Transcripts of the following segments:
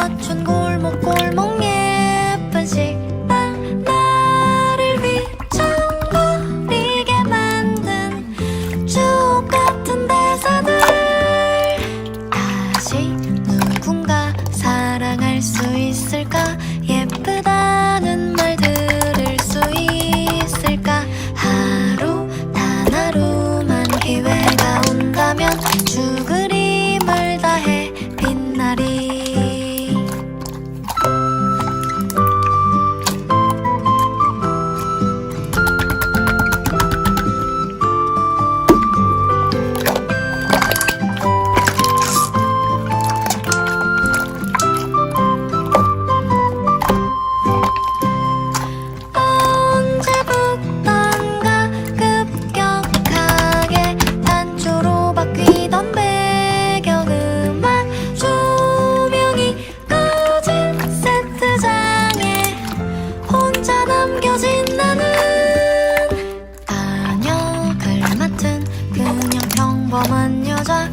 맞춘 골목골목 예쁜 식당 나를 휘청거리게 만든 추억 같은 대사들. 다시 누군가 사랑할 수 있을까? 평범한 여자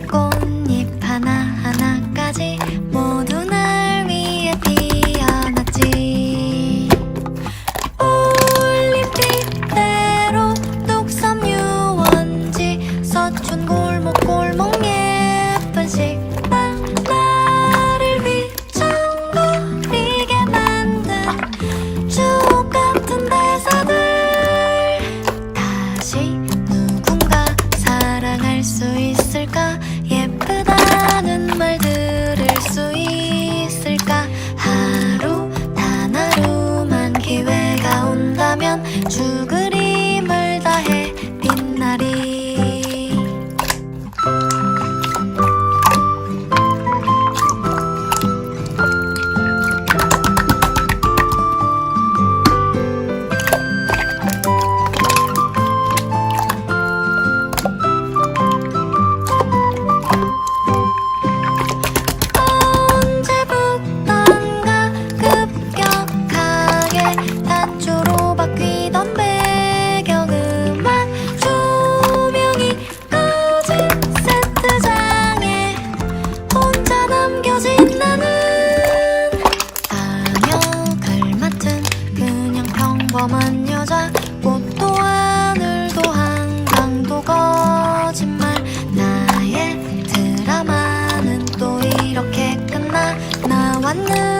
꽃잎 하나하나까지 죽그 험한 여자 꽃도 하늘도 한강도 거짓말. 나의 드라마는 또 이렇게 끝나 나왔는